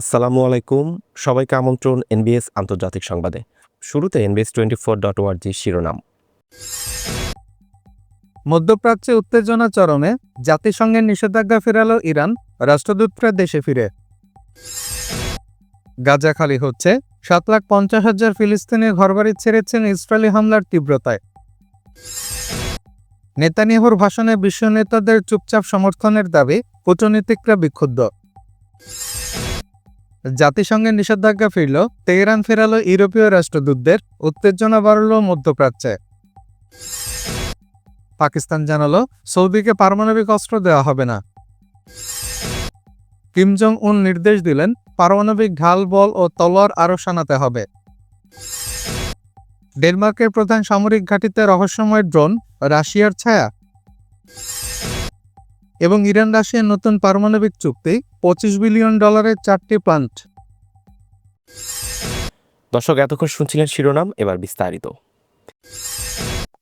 আসসালামু আলাইকুম। সবাইকে আমন্ত্রণ এনবিএস আন্তর্জাতিক সংবাদে। শুরুতে এনবিএস টোয়েন্টি ফোর ডট ওয়ার্জি শিরোনাম। মধ্যপ্রাচ্যে উত্তেজনা চরমে, জাতিসংঘের নিষেধাজ্ঞা ফেরাল ইরান, রাষ্ট্রদূতরা দেশে ফিরে। গাজা খালি হচ্ছে, সাত লাখ পঞ্চাশ হাজার ফিলিস্তিনি ঘরবাড়ি ছেড়েছেন ইসরায়েলি হামলার তীব্রতায়। নেতানিয়াহুর ভাষণে বিশ্ব নেতাদের চুপচাপ সমর্থনের দাবি, কূটনীতিকরা বিক্ষুব্ধ। জাতিসংঘের নিষেধাজ্ঞা ফিরল তেহরান ফেরালো ইউরোপীয় রাষ্ট্রদূতদের, উত্তেজনা বাড়ল মধ্যপ্রাচ্যে। পাকিস্তান জানালো, সৌদিকে পারমাণবিক অস্ত্র দেওয়া হবে না। কিম জং উন নির্দেশ দিলেন, পারমাণবিক ঢাল, বল ও তলোয়ার আরও শানাতে হবে। ডেনমার্কের প্রধান সামরিক ঘাঁটিতে রহস্যময় ড্রোন, রাশিয়ার ছায়া। এবং ইরান রাশিয়ার নতুন পারমাণবিক চুক্তি পঁচিশ বিলিয়ন ডলারের চারটি প্লান্ট দর্শক এতক্ষণ শুনছিলেন শিরোনাম এবার বিস্তারিত।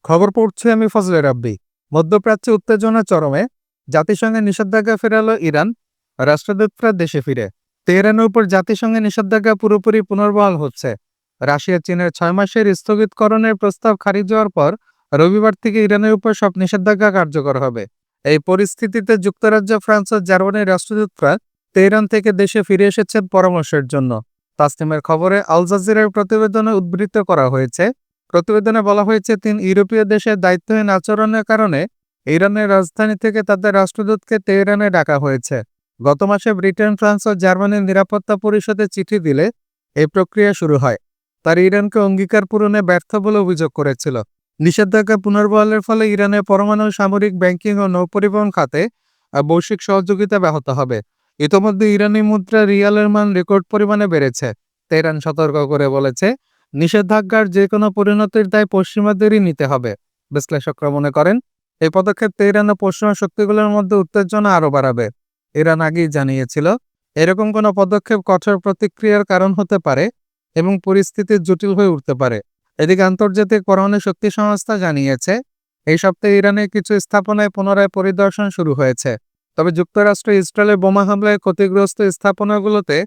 খবর পড়ছে আমি ফজলে রাব্বি। মধ্যপ্রাচ্যে উত্তেজনা চরমে জাতিসংঘের নিষেধাজ্ঞা ফেরাল ইরান রাষ্ট্রদূতরা দেশে ফিরে। তেহরানের উপর জাতিসংঘের নিষেধাজ্ঞা পুরোপুরি পুনর্বহাল হচ্ছে। রাশিয়া চীনের ছয় মাসের স্থগিতকরণের প্রস্তাব খারিজ হওয়ার পর রবিবার থেকে ইরানের উপর সব নিষেধাজ্ঞা কার্যকর হবে। এই পরিস্থিতিতে যুক্তরাজ্য, ফ্রান্স ও জার্মানির রাষ্ট্রদূতরা তেহরান থেকে দেশে ফিরে এসেছেন পরামর্শের জন্য। তাসনিমের খবরে আল জাজিরার প্রতিবেদনে উদ্বৃত্ত করা হয়েছে, প্রতিবেদনে বলা হয়েছে, তিন ইউরোপীয় দেশের দায়িত্বহীন আচরণের কারণে ইরানের রাজধানী থেকে তাদের রাষ্ট্রদূতকে তেহরানে ডাকা হয়েছে। গত মাসে ব্রিটেন, ফ্রান্স ও জার্মানির নিরাপত্তা পরিষদে চিঠি দিলে এই প্রক্রিয়া শুরু হয়। তার ইরানকে অঙ্গীকার পূরণে ব্যর্থ বলে অভিযোগ করেছিল। নিষেধাজ্ঞা পুনর্বহালের ফলে ইরানের পরমাণু সামরিক ব্যাংকিং ও নৌপরিবহন খাতে বৈশ্বিক সহযোগিতা ব্যাহত হবে। ইতোমধ্যে ইরানি মুদ্রা রিয়ালের মান রেকর্ড পরিমাণে বেড়েছে, তেহরান সতর্ক করে বলেছে। নিষেধাজ্ঞার যে কোনো পরিণতির দায় পশ্চিমাদেরই নিতে হবে। বিশ্লেষকরা মনে করেন, এই পদক্ষেপ তেহরান ও পশ্চিমা শক্তিগুলোর মধ্যে উত্তেজনা আরও বাড়াবে। ইরান আগেই জানিয়েছিল, এরকম কোনো পদক্ষেপ কঠোর প্রতিক্রিয়ার কারণ হতে পারে এবং পরিস্থিতি জটিল হয়ে উঠতে পারে। এদিকে আন্তর্জাতিক পরমাণু শক্তি সংস্থা জানিয়েছে, এই সপ্তাহে ইরানের কিছু স্থাপনায় পুনরায় পরিদর্শন শুরু হয়েছে। তবে যুক্তরাষ্ট্র ইসরায়েলের বোমা হামলায় ক্ষতিগ্রস্ত স্থাপনাগুলোতে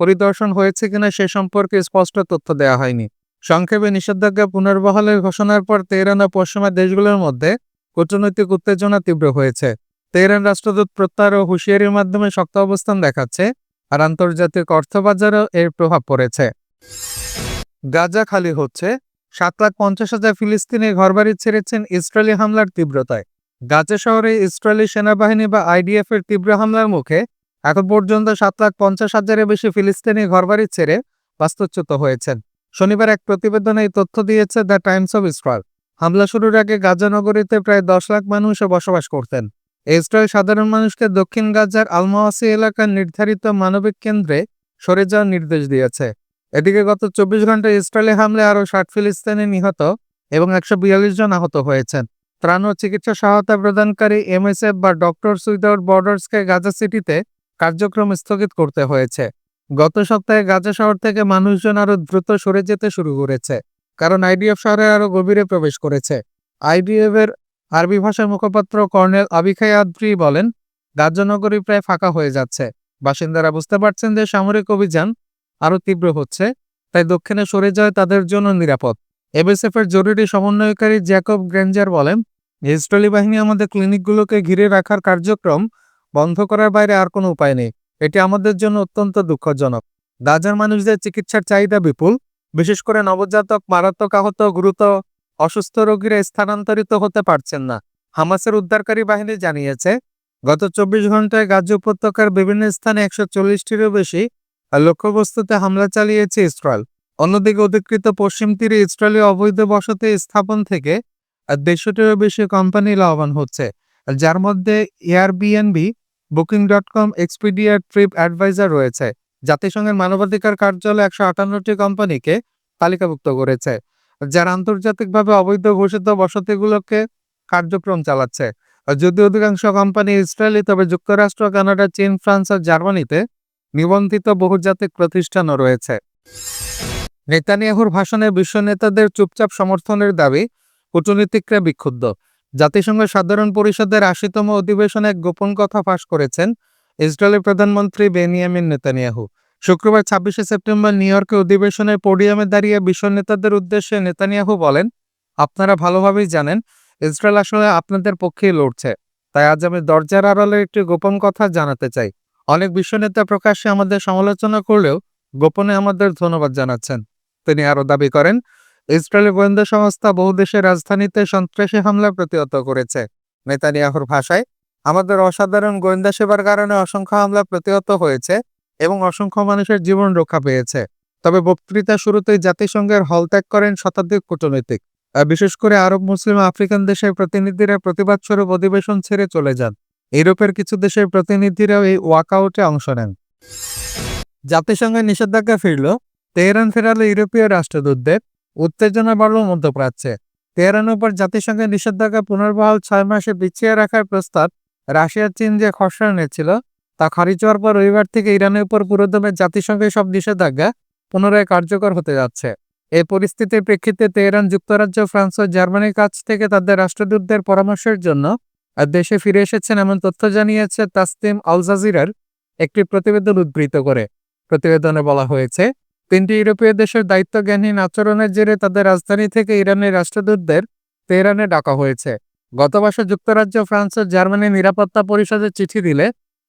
পরিদর্শন হয়েছে কিনা সে সম্পর্কে স্পষ্ট তথ্য দেওয়া হয়নি। সংক্ষেপে নিষেধাজ্ঞা পুনর্বহালের ঘোষণার পর তেহরান ও পশ্চিমা দেশগুলোর মধ্যে কূটনৈতিক উত্তেজনা তীব্র হয়েছে। তেহরান রাষ্ট্রদূত প্রত্যাহার ও হুঁশিয়ারির মাধ্যমে শক্ত অবস্থান দেখাচ্ছে আর আন্তর্জাতিক অর্থবাজারেও এর প্রভাব পড়েছে। গাজা খালি হচ্ছে সাত লাখ পঞ্চাশ হাজার ফিলিস্তিনি ঘরবাড়ি ছেড়েছেন ইসরায়েলি হামলার তীব্রতায়। গাজা শহরে ইসরায়েলি সেনাবাহিনী বা আইডিএফ এর তীব্র হামলার মুখে এখন পর্যন্ত সাত লাখ পঞ্চাশ হাজারের বেশি ফিলিস্তিনি ঘরবাড়ি ছেড়ে বাস্তুচ্যুত হয়েছেন। শনিবার এক প্রতিবেদনে এই তথ্য দিয়েছে দ্য টাইমস অফ ইসরায়েল। হামলা শুরুর আগে গাজা নগরীতে প্রায় দশ লাখ মানুষও বসবাস করতেন। ইসরায়েল সাধারণ মানুষকে দক্ষিণ গাজার আলমাওয়াসি এলাকার নির্ধারিত মানবিক কেন্দ্রে সরে যাওয়ার নির্দেশ দিয়েছে। এদিকে গত চব্বিশ ঘন্টায় ইসরায়েলি হামলে আরও ষাট ফিলিস্তিনি নিহত এবং একশো বিয়াল্লিশ জন আহত হয়েছেন। ত্রাণ ও চিকিৎসা সহায়তা প্রদানকারী এমএসএফ বা ডক্টরস উইদাউট বর্ডার্সকে গাজা সিটিতে কার্যক্রম স্থগিত করতে হয়েছে। গত সপ্তাহে গাজা শহর থেকে মানুষজন আরও দ্রুত সরে যেতে শুরু করেছে, কারণ আইডিএফ শহরে আরও গভীরে প্রবেশ করেছে। আইডিএফ এর আরবি ভাষার মুখপাত্র কর্নেল আবিখাই আদ্রি বলেন, গাজা নগরী প্রায় ফাঁকা হয়ে যাচ্ছে। বাসিন্দারা বুঝতে পারছেন যে সামরিক অভিযান আরও তীব্র হচ্ছে, তাই দক্ষিণে সরে যাওয়া তাদের জন্য নিরাপদ। এর জরুরি সমন্বয়কারী জ্যাকব গ্রেঞ্জার বলেন, ইসরায়েলি বাহিনী আমাদের ক্লিনিকগুলোকে ঘিরে রাখার কার্যক্রম বন্ধ করার বাইরে আর কোনো উপায় নেই। এটি আমাদের জন্য অত্যন্ত দুঃখজনক। গাজার মানুষদের চিকিৎসার চাহিদা বিপুল। বিশেষ করে নবজাতক, মারাত্মক আহত, গুরুতর অসুস্থ রোগীরা স্থানান্তরিত হতে পারছেন না। হামাসের উদ্ধারকারী বাহিনী জানিয়েছে, গত চব্বিশ ঘন্টায় গাজা উপত্যকার বিভিন্ন স্থানে একশো চল্লিশটিরও বেশি লক্ষ্যবস্তুতে হামলা চালিয়েছে ইসরায়েল। অন্যদিকে অধিকৃত পশ্চিম তীরে ইসরায়েলি অবৈধ বসতি স্থাপন থেকে দেড়শোটিরও বেশি কোম্পানি লাভবান হচ্ছে। যার মধ্যে Airbnb booking dot com Expedia trip advisor রয়েছে। জাতিসংঘের মানবাধিকার কার্যালয় একশো আটান্নটি কোম্পানিকে তালিকাভুক্ত করেছে। যারা আন্তর্জাতিকভাবে অবৈধ ঘোষিত বসতিগুলোকে কার্যক্রম চালাচ্ছে। যদিও অধিকাংশ কোম্পানি ইসরায়েলি, তবে যুক্তরাষ্ট্র, কানাডা, চীন, ফ্রান্স আর জার্মানিতে নিবন্ধিত বহুজাতিক প্রতিষ্ঠানও রয়েছে। নেতানিয়াহুর ভাষণে বিশ্ব নেতাদের চুপচাপ সমর্থনের দাবি, কূটনীতিকরা বিক্ষুব্ধ। জাতিসংঘ সাধারণ পরিষদের আশিতম অধিবেশনে এক গোপন কথা ফাঁস করেছেন ইসরায়েলের প্রধানমন্ত্রী বেনিয়ামিন নেতানিয়াহু। শুক্রবার ছাব্বিশে সেপ্টেম্বর নিউ ইয়র্কে অধিবেশনের পোডিয়ামে দাঁড়িয়ে বিশ্ব নেতাদের উদ্দেশ্যে নেতানিয়াহু বলেন, আপনারা ভালোভাবেই জানেন, ইসরায়েল আসলে আপনাদের পক্ষেই লড়ছে। তাই আজ আমি দরজার আড়ালে একটি গোপন কথা জানাতে চাই। অনেক বিশ্বনেতা প্রকাশ্যে আমাদের সমালোচনা করলেও গোপনে আমাদের ধন্যবাদ জানাচ্ছেন। তিনি আরও দাবি করেন ইসরায়েলের গোয়েন্দা সংস্থা বহু দেশের রাজধানীতে সন্ত্রাসী হামলা প্রতিহত করেছে। নেতানিয়াহুর ভাষায়, আমাদের অসাধারণ গোয়েন্দা সেবার কারণে অসংখ্য হামলা প্রতিহত হয়েছে এবং অসংখ্য মানুষের জীবন রক্ষা পেয়েছে। তবে বক্তৃতা শুরুতেই জাতিসংঘের হল ত্যাগ করেন শতাধিক কূটনৈতিক। বিশেষ করে আরব, মুসলিম, আফ্রিকান দেশের প্রতিনিধিরা প্রতিবাদ স্বরূপ অধিবেশন ছেড়ে চলে যান। ইউরোপের কিছু দেশের প্রতিনিধিরাও এই ওয়াকআউটে অংশ নেন। জাতিসংঘের নিষেধাজ্ঞা ফিরল, তেহরান ফেরালো ইউরোপীয় রাষ্ট্রদূতদের, উত্তেজনা বাড়ল মধ্যপ্রাচ্যে। তেহরানের উপর জাতিসংঘের নিষেধাজ্ঞা পুনর্বহাল ছয় মাসে পিছিয়ে রাখার প্রস্তাব রাশিয়ার চীন যে খসড়া নিয়েছিল, তা খারিজ হওয়ার পর রবিবার থেকে ইরানের উপর পুরোদমে জাতিসংঘের সব নিষেধাজ্ঞা পুনরায় কার্যকর হতে যাচ্ছে। এই পরিস্থিতির প্রেক্ষিতে তেহরান যুক্তরাজ্য, ফ্রান্স ও জার্মানির কাছ থেকে তাদের রাষ্ট্রদূতদের পরামর্শের জন্য আর দেশে ফিরে এসেছেন এমন তথ্য জানিয়েছে তাসতিম আল জাজিরার একটি প্রতিবেদন উদ্ধৃত করে। প্রতিবেদনে বলা হয়েছে, তিনটি ইউরোপীয় দেশের দায়িত্বজ্ঞানহীন আচরণের জেরে তাদের রাজধানী থেকে ইরানের রাষ্ট্রদূতদের তেহরানে ডাকা হয়েছে। গত মাসে যুক্তরাজ্য, ফ্রান্স ও জার্মানির নিরাপত্তা পরিষদে চিঠি দিলে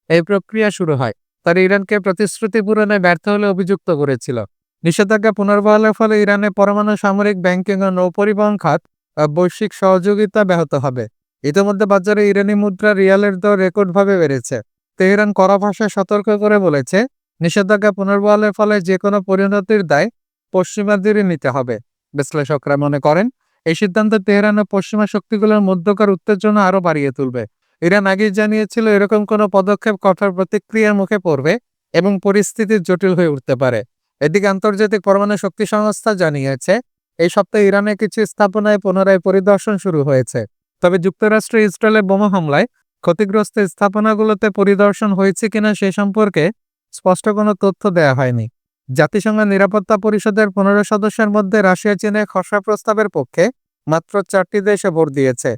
এই প্রক্রিয়া শুরু হয়। তারা ইরানকে প্রতিশ্রুতি পূরণে ব্যর্থ হলে অভিযুক্ত করেছিল। নিষেধাজ্ঞা পুনর্বহালের ফলে ইরানে পরমাণু সামরিক ব্যাংকিং ও নৌপরিবহন খাত বৈশ্বিক সহযোগিতা ব্যাহত হবে। ইতিমধ্যে বাজারে ইরানি মুদ্রা রিয়ালের দর রেকর্ডভাবে বেড়েছে। তেহরান কড়া ভাষায় সতর্ক করে বলেছে, নিষেধাজ্ঞা পুনর্বহালের ফলে যে কোনো পরিণতির দায় পশ্চিমাদেরই নিতে হবে। বিশ্লেষকরা মনে করেন, এই সিদ্ধান্ত তেহরান ও পশ্চিমা শক্তিগুলোর মধ্যকার উত্তেজনা আরও বাড়িয়ে তুলবে। ইরান আগেই জানিয়েছিল, এরকম কোনো পদক্ষেপ কঠোর প্রতিক্রিয়ার মুখে পড়বে এবং পরিস্থিতি জটিল হয়ে উঠতে পারে। এদিকে আন্তর্জাতিক পরমাণু শক্তি সংস্থা জানিয়েছে, এই সপ্তাহে ইরানের কিছু স্থাপনায় পুনরায় পরিদর্শন শুরু হয়েছে। তবে যুক্তরাষ্ট্র ইসরায়েলের বোমা হামলায় ক্ষতিগ্রস্ত স্থাপনাগুলোতে পরিদর্শন হয়েছে কিনা সে সম্পর্কে স্পষ্ট কোনো তথ্য দেয়া হয়নি। জাতিসংঘ নিরাপত্তা পরিষদের পনেরো সদস্যের মধ্যে রাশিয়া চীনের খসড়া প্রস্তাবের পক্ষে মাত্র চারটি দেশে ভোট দিয়েছে।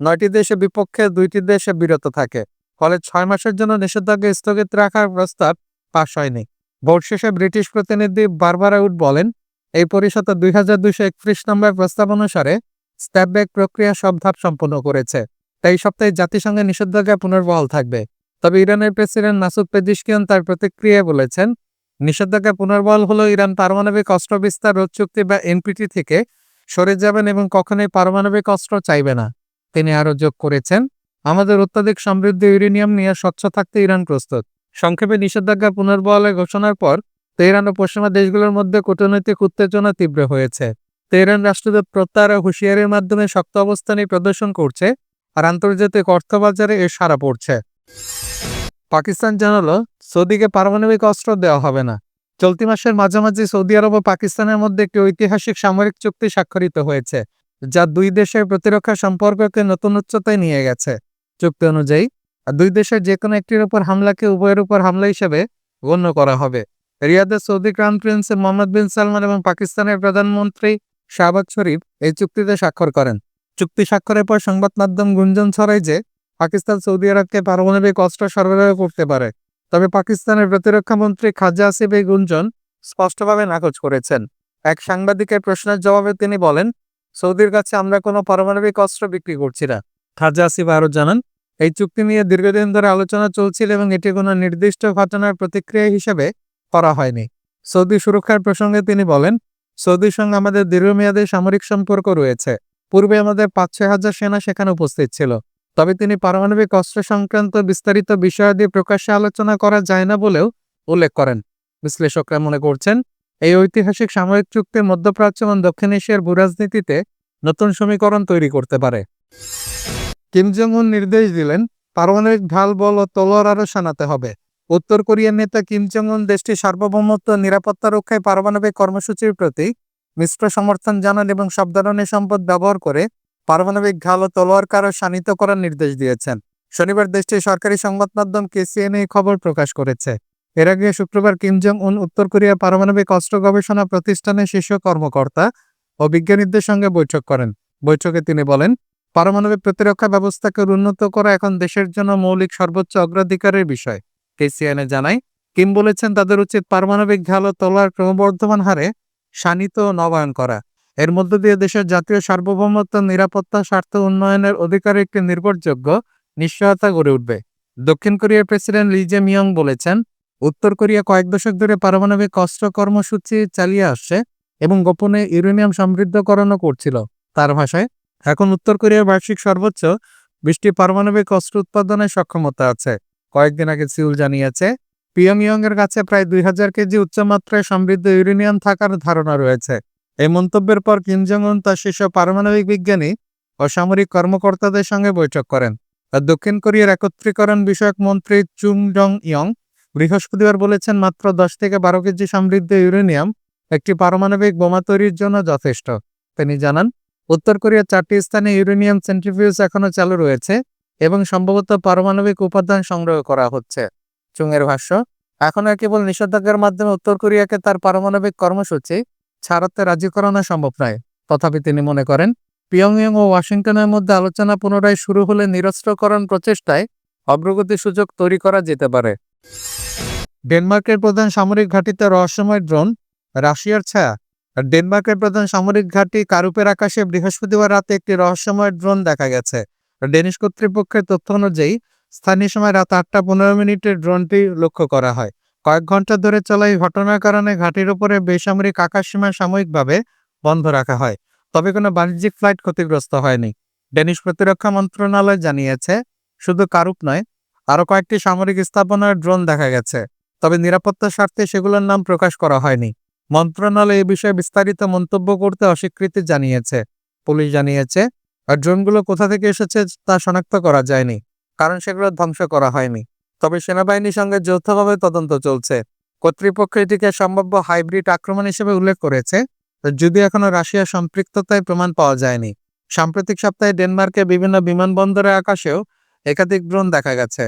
নয়টি দেশে বিপক্ষে দুইটি দেশে বিরত থাকে। ফলে ছয় মাসের জন্য নিষেধাজ্ঞা স্থগিত রাখার প্রস্তাব পাশ হয়নি। ভোট শেষে ব্রিটিশ প্রতিনিধি বারবারা উড বলেন, এই পরিষদ দুই হাজার দুইশো একত্রিশ নম্বর প্রস্তাব অনুসারে স্ট্যাপব্যাক প্রক্রিয়া সব ধাপ সম্পন্ন করেছে। তাই সপ্তাহে জাতিসংঘের নিষেধাজ্ঞা পুনর্বহাল থাকবে। তবে ইরানের প্রেসিডেন্ট মাসুদ পেজিশকিয়ান তার প্রতিক্রিয়ায় বলেছেন, নিষেধাজ্ঞা পুনর্বহাল হলো ইরান পারমাণবিক অস্ত্র বিস্তার, রোধ চুক্তি বা এনপিটি থেকে সরে যাবেন এবং কখনোই পারমাণবিক অস্ত্র চাইবে না। তিনি আরও যোগ করেছেন, আমাদের অত্যাধিক সমৃদ্ধ ইউরেনিয়াম নিয়ে স্বচ্ছ থাকতে ইরান প্রস্তুত। সংক্ষেপে নিষেধাজ্ঞা পুনর্বহালের ঘোষণার পর, তেহরান ও পশ্চিমা দেশগুলোর মধ্যে কূটনৈতিক উত্তেজনা তীব্র হয়েছে। তেহরান রাষ্ট্রদূত প্রত্যাহার হুঁশিয়ারির মাধ্যমে শক্ত অবস্থানই প্রদর্শন করছে আর আন্তর্জাতিক অর্থবাজারে এর সাড়া পড়ছে। পাকিস্তান জানালো, সৌদিকে পারমাণবিক অস্ত্র দেওয়া হবে না। চলতি মাসের মাঝামাঝি সৌদি আরব ও পাকিস্তানের মধ্যে একটি ঐতিহাসিক সামরিক চুক্তি স্বাক্ষরিত হয়েছে, যা দুই দেশের প্রতিরক্ষা সম্পর্ককে নতুন উচ্চতায় নিয়ে গেছে। চুক্তি অনুযায়ী, দুই দেশের যে কোনো একটির উপর হামলাকে উভয়ের উপর হামলা হিসেবে গণ্য করা হবে। রিয়াদের Saudi crown prince Mohammad bin Salman এবং পাকিস্তানের প্রধানমন্ত্রী শাহবাজ শরীফ এই চুক্তিতে স্বাক্ষর করেন। চুক্তি স্বাক্ষরের পর সংবাদ মাধ্যম গুঞ্জন ছড়ায় যে, পাকিস্তান সৌদি আরবকে পারমাণবিক অস্ত্র সরবরাহ করতে পারে। তবে পাকিস্তানের প্রতিরক্ষা মন্ত্রী খাজা আসিফ এই গুঞ্জন স্পষ্টভাবে নাকচ করেছেন। এক সাংবাদিকের প্রশ্নের জবাবে তিনি বলেন, সৌদির কাছে আমরা কোনো পারমাণবিক অস্ত্র বিক্রি করছি না। খাজা আসিফ আরও জানান, এই চুক্তি নিয়ে দীর্ঘদিন ধরে আলোচনা চলছিল এবং এটি কোনো নির্দিষ্ট ঘটনার প্রতিক্রিয়া হিসেবে করা হয়নি। সৌদি সুরক্ষার প্রসঙ্গে তিনি বলেন সৌদির সঙ্গে আমাদের দীর্ঘমেয়াদী সামরিক সম্পর্ক রয়েছে। পূর্বে আমাদের পাঁচ ছয় হাজার সেনা সেখানে উপস্থিত ছিল। তবে তিনি পারমাণবিক অস্ত্র সংক্রান্ত বিস্তারিত বিষয়াদি প্রকাশ্যে আলোচনা করা যায় না বলেও উল্লেখ করেন। বিশ্লেষকরা মনে করছেন, এই ঐতিহাসিক সামরিক চুক্তি মধ্যপ্রাচ্য এবং দক্ষিণ এশিয়ার ভূরাজনীতিতে নতুন সমীকরণ তৈরি করতে পারে। কিম জং উন নির্দেশ দিলেন, পারমাণবিক ঢাল, বল ও তলোয়ার আরও শানাতে হবে। উত্তর কোরিয়ার নেতা কিম জং উন দেশটির সার্বভৌমত্ব, নিরাপত্তা রক্ষায় পারমাণবিক কর্মসূচির প্রতি মিশ্র সমর্থন জানান এবং সব ধরনের সম্পদ ব্যবহার করে পারমাণবিক ঘাল ও তলোয়ার কারও শানিত করার নির্দেশ দিয়েছেন। শনিবার দেশটির সরকারি সংবাদ মাধ্যম কেসিএন এই খবর প্রকাশ করেছে। এর আগে শুক্রবার কিম জং উন উত্তর কোরিয়া পারমাণবিক অস্ত্র গবেষণা প্রতিষ্ঠানের শীর্ষ কর্মকর্তা ও বিজ্ঞানীদের সঙ্গে বৈঠক করেন। বৈঠকে তিনি বলেন, পারমাণবিক প্রতিরক্ষা ব্যবস্থাকে উন্নত করা এখন দেশের জন্য মৌলিক সর্বোচ্চ অগ্রাধিকারের বিষয়। কেসিএনএ জানায়, কিম বলেছেন তাদের উচিত পারমাণবিক ঢাল তোলার ক্রমবর্ধমান হারে শানিত নবায়ন করা। এর মধ্য দিয়ে দেশের জাতীয় সার্বভৌমত্ব, নিরাপত্তা, স্বার্থ উন্নয়নের অধিকারে একটি নির্ভরযোগ্য নিশ্চয়তা গড়ে উঠবে। দক্ষিণ কোরিয়ার প্রেসিডেন্ট লি জে মিয়ং বলেছেন, উত্তর কোরিয়া কয়েক দশক ধরে পারমাণবিক অস্ত্র কর্মসূচি চালিয়ে আসছে এবং গোপনে ইউরেনিয়াম সমৃদ্ধকরণও করছিল তার ভাষায়। এখন উত্তর কোরিয়ার বার্ষিক সর্বোচ্চ বিশটি পারমাণবিক অস্ত্র উৎপাদনের সক্ষমতা আছে। কয়েকদিন আগে সিউল জানিয়েছে পিয়ংইয়ং এর কাছে প্রায় দুই হাজার কেজি উচ্চমাত্রায় সমৃদ্ধ ইউরেনিয়াম থাকার ধারণা রয়েছে। এই মন্তব্যের পর কিম জং উন তার শীর্ষ পারমাণবিক বিজ্ঞানী ও সামরিক কর্মকর্তাদের সঙ্গে বৈঠক করেন। আর দক্ষিণ কোরিয়ার একত্রীকরণ বিষয়ক মন্ত্রী চুং জং ইয়ং বৃহস্পতিবার বলেছেন, মাত্র দশ থেকে বারো কেজি সমৃদ্ধ ইউরেনিয়াম একটি পারমাণবিক বোমা তৈরির জন্য যথেষ্ট। তিনি জানান, উত্তর কোরিয়ার চারটি স্থানে ইউরেনিয়াম সেন্ট্রিফিউজ এখনও চালু রয়েছে। এবং সম্ভবত পারমাণবিক উপাদান সংগ্রহ করা হচ্ছে। চুংয়ের ভাষ্য এখন আর কেবল নিষেধাজ্ঞার মাধ্যমে উত্তর কোরিয়াকে তার পারমাণবিক কর্মসূচি ছাড়াতে রাজি করানো সম্ভব নয়। তথাপি তিনি মনে করেন, পিয়ংইয়ং ও ওয়াশিংটনের মধ্যে আলোচনা পুনরায় শুরু হলে নিরস্ত্রকরণ প্রচেষ্টায় অগ্রগতির সুযোগ তৈরি করা যেতে পারে। ডেনমার্কের প্রধান সামরিক ঘাঁটিতে রহস্যময় ড্রোন, রাশিয়ার ছায়া, ডেনমার্কের প্রধান সামরিক ঘাঁটি কারুপের আকাশে বৃহস্পতিবার রাতে একটি রহস্যময় ড্রোন দেখা গেছে। ডেনিশ কর্তৃপক্ষের তথ্য অনুযায়ী, স্থানীয় সময় রাত আটটা পনেরো মিনিটে ড্রোনটি লক্ষ্য করা হয়। কয়েক ঘণ্টা ধরে চলা এই ঘটনার কারণে ঘাঁটির উপরে বেসামরিক আকাশসীমা সাময়িকভাবে বন্ধ রাখা হয়, তবে কোনো বাণিজ্যিক ফ্লাইট ক্ষতিগ্রস্ত হয়নি। ডেনিশ প্রতিরক্ষা মন্ত্রণালয় জানিয়েছে, শুধু কারুপ নয়, আরও কয়েকটি সামরিক স্থাপনার ড্রোন দেখা গেছে, তবে নিরাপত্তার স্বার্থে সেগুলোর নাম প্রকাশ করা হয়নি। মন্ত্রণালয় এ বিষয়ে বিস্তারিত মন্তব্য করতে অস্বীকৃতি জানিয়েছে। পুলিশ জানিয়েছে আর ড্রোনগুলো কোথা থেকে এসেছে তা শনাক্ত করা যায়নি, কারণ সেগুলো ধ্বংস করা হয়নি। তবে সেনাবাহিনীর সঙ্গে যৌথভাবে তদন্ত চলছে। কর্তৃপক্ষ এটিকে সম্ভাব্য হাইব্রিড আক্রমণ হিসেবে উল্লেখ করেছে, যদিও এখনও রাশিয়ার সম্পৃক্ততায় প্রমাণ পাওয়া যায়নি। সাম্প্রতিক সপ্তাহে ডেনমার্কে বিভিন্ন বিমানবন্দরের আকাশেও একাধিক ড্রোন দেখা গেছে।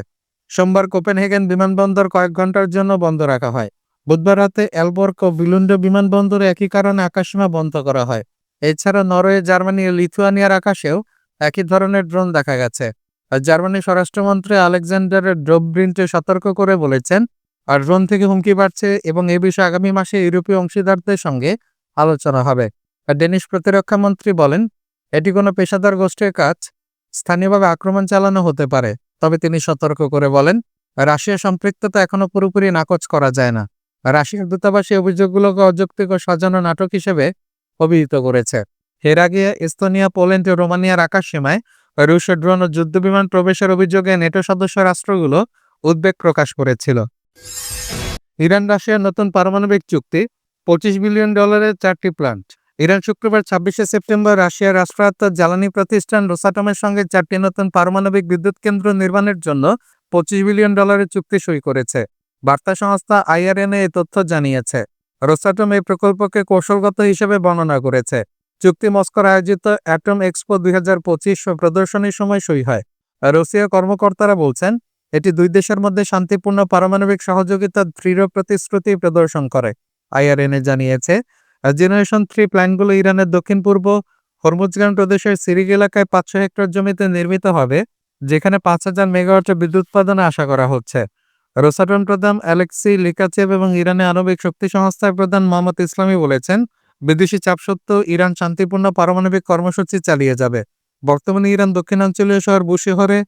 সোমবার কোপেনহেগেন বিমানবন্দর কয়েক ঘণ্টার জন্য বন্ধ রাখা হয়। বুধবার রাতে অ্যালবর্ক ও বিলুন্ড বিমানবন্দরে একই কারণে আকাশসীমা বন্ধ করা হয়। এছাড়া নরওয়ে, জার্মানি ও লিথুয়ানিয়ার আকাশেও একই ধরনের ড্রোন দেখা গেছে। আর জার্মানির স্বরাষ্ট্রমন্ত্রী আলেকজান্ডার ড্রোব্রিন্টে সতর্ক করে বলেছেন, আর ড্রোন থেকে হুমকি বাড়ছে এবং এ বিষয়ে আগামী মাসে ইউরোপীয় অংশীদারদের সঙ্গে আলোচনা হবে। ডেনিশ প্রতিরক্ষা মন্ত্রী বলেন, এটি কোনো পেশাদার গোষ্ঠীর কাজ, স্থানীয়ভাবে আক্রমণ চালানো হতে পারে। তবে তিনি সতর্ক করে বলেন রাশিয়া সম্পৃক্ততা এখনও পুরোপুরি নাকচ করা যায় না। রাশিয়ার দূতাবাসী অভিযোগগুলোকে অযৌক্তিক ও সাজানো নাটক হিসেবে অভিহিত করেছে। এর আগে এস্তোনিয়া, পোল্যান্ড ও রোমানিয়ার আকাশসীমায় রুশ ড্রোন ও যুদ্ধবিমান প্রবেশের অভিযোগে নেটো সদস্য রাষ্ট্রগুলো উদ্বেগ প্রকাশ করেছিল। ইরান, রাশিয়ার নতুন পারমাণবিক চুক্তি, পঁচিশ বিলিয়ন ডলারের চারটি প্লান্ট। ইরান শুক্রবার ছাব্বিশে সেপ্টেম্বর রাশিয়ার রাষ্ট্রায়ত্ত জ্বালানি প্রতিষ্ঠান রোসাটমের সঙ্গে চারটি নতুন পারমাণবিক বিদ্যুৎ কেন্দ্র নির্মাণের জন্য পঁচিশ বিলিয়ন ডলারের চুক্তি সই করেছে। বার্তা সংস্থা আইআরএনএ এই তথ্য জানিয়েছে। রোসাটম এই প্রকল্পকে কৌশলগত হিসেবে বর্ণনা করেছে। চুক্তি মস্কোর আয়োজিত অ্যাটম এক্সপো দুই হাজার পঁচিশ প্রদর্শনীর সময় সই হয়। রুশিয়া কর্মকর্তারা বলছেন, এটি দুই দেশের মধ্যে শান্তিপূর্ণ পারমাণবিক সহযোগিতার দৃঢ় প্রতিশ্রুতি প্রদর্শন করে। আইআরএনএ জানিয়েছে, জেনারেশন থ্রি প্ল্যানগুলো ইরানের দক্ষিণ পূর্ব হরমুজগান প্রদেশের সিরিক এলাকায় পাঁচশো হেক্টর জমিতে নির্মিত হবে, যেখানে পাঁচ হাজার মেগাওয়াটের বিদ্যুৎ উৎপাদনে আশা করা হচ্ছে। রোসাটন প্রধান অ্যালেক্সি লিকাচেভ এবং ইরানের আণবিক শক্তি সংস্থার প্রধান মোহাম্মদ ইসলামী বলেছেন, বিদেশি চাপ সত্ত্বেও ইরান শান্তিপূর্ণ পারমাণবিক কর্মসূচি চালিয়ে যাবে। বর্তমানে ইরান দক্ষিণাঞ্চলীয় শহর বুশিহরে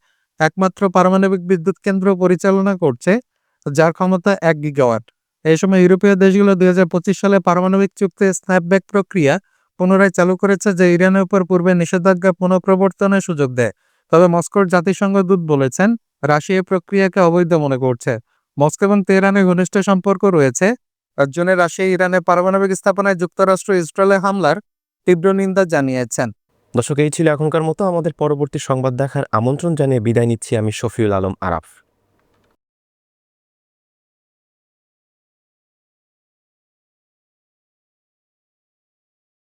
একমাত্র পারমাণবিক বিদ্যুৎ কেন্দ্র পরিচালনা করছে, যার ক্ষমতা এক গিগাওয়াট। এই সময় ইউরোপীয় দেশগুলো দুই হাজার পঁচিশ সালে পারমাণবিক চুক্তি স্ন্যাপব্যাক প্রক্রিয়া পুনরায় চালু করেছে, যে ইরানের উপর পূর্বে নিষেধাজ্ঞা পুনঃপ্রবর্তনের সুযোগ দেয়। তবে মস্কোর জাতিসংঘ দূত বলেছেন রাশিয়া এই প্রক্রিয়াকে অবৈধ মনে করছে। মস্কো এবং তেহরানের ঘনিষ্ঠ সম্পর্ক রয়েছে। একজনে রাশিয়া ইরানে পারমাণবিক স্থাপনায় যুক্তরাষ্ট্র ইসরায়েলের হামলার তীব্র নিন্দা জানিয়েছেন। দর্শক, এই ছিল এখনকার মতো। আমাদের পরবর্তী সংবাদ দেখার আমন্ত্রণ জানিয়ে বিদায় নিচ্ছি আমি শফিউল আলম আরাফ।